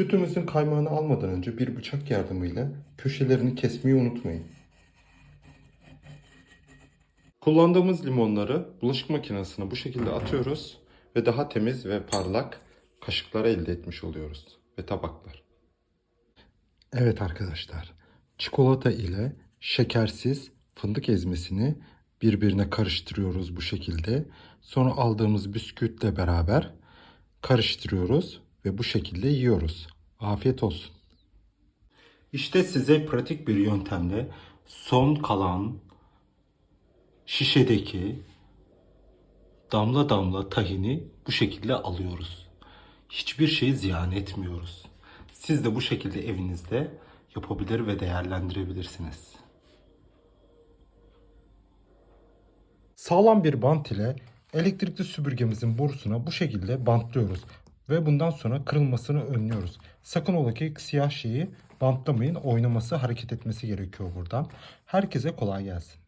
Sütümüzün kaymağını almadan önce bir bıçak yardımıyla köşelerini kesmeyi unutmayın. Kullandığımız limonları bulaşık makinesine bu şekilde atıyoruz ve daha temiz ve parlak kaşıklar elde etmiş oluyoruz ve tabaklar. Evet arkadaşlar, çikolata ile şekersiz fındık ezmesini birbirine karıştırıyoruz bu şekilde. Sonra aldığımız bisküvitle beraber karıştırıyoruz ve bu şekilde yiyoruz. Afiyet olsun. İşte size pratik bir yöntemle son kalan şişedeki damla damla tahini bu şekilde alıyoruz. Hiçbir şeyi ziyan etmiyoruz. Siz de bu şekilde evinizde yapabilir ve değerlendirebilirsiniz. Sağlam bir bant ile elektrikli süpürgemizin borusuna bu şekilde bantlıyoruz ve bundan sonra kırılmasını önlüyoruz. Sakın ola ki siyah şeyi bantlamayın. Oynaması, hareket etmesi gerekiyor buradan. Herkese kolay gelsin.